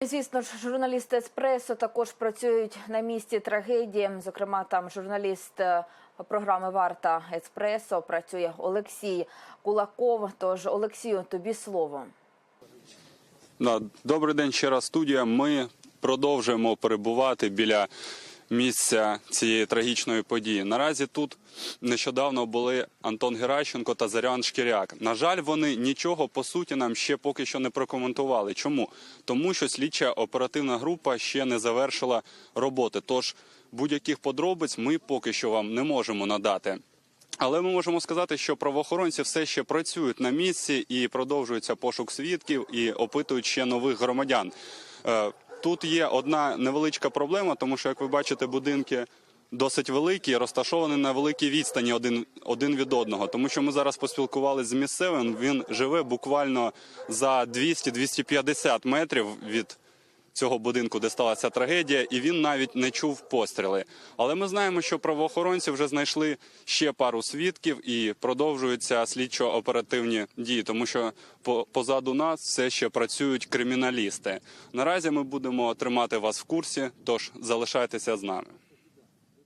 Звісно ж, журналісти Еспресо також працюють на місці трагедії. Зокрема, там журналіст е, програми Варта Еспресо працює Олексій Кулаков. Тож, Олексію, тобі слово. Добрий день ще раз, студія. Ми продовжуємо перебувати біля місця цієї трагічної події. Наразі тут нещодавно були Антон Геращенко та Зарян Шкіряк. На жаль, вони нічого по суті нам ще поки що не прокоментували. Чому? Тому що слідча оперативна група ще не завершила роботи. Тож будь-яких подробиць ми поки що вам не можемо надати. Але ми можемо сказати, що правоохоронці все ще працюють на місці і продовжується пошук свідків і опитують ще нових громадян. Тут є одна невеличка проблема, тому що, як ви бачите, будинки досить великі, розташовані на великій відстані один, один від одного. Тому що ми зараз поспілкувалися з місцевим. Він живе буквально за 200-250 метрів від цього будинку, де сталася трагедія, і він навіть не чув постріли. Але ми знаємо, що правоохоронці вже знайшли ще пару свідків і продовжуються слідчо-оперативні дії, тому що по- позаду нас все ще працюють криміналісти. Наразі ми будемо тримати вас в курсі, тож залишайтеся з нами.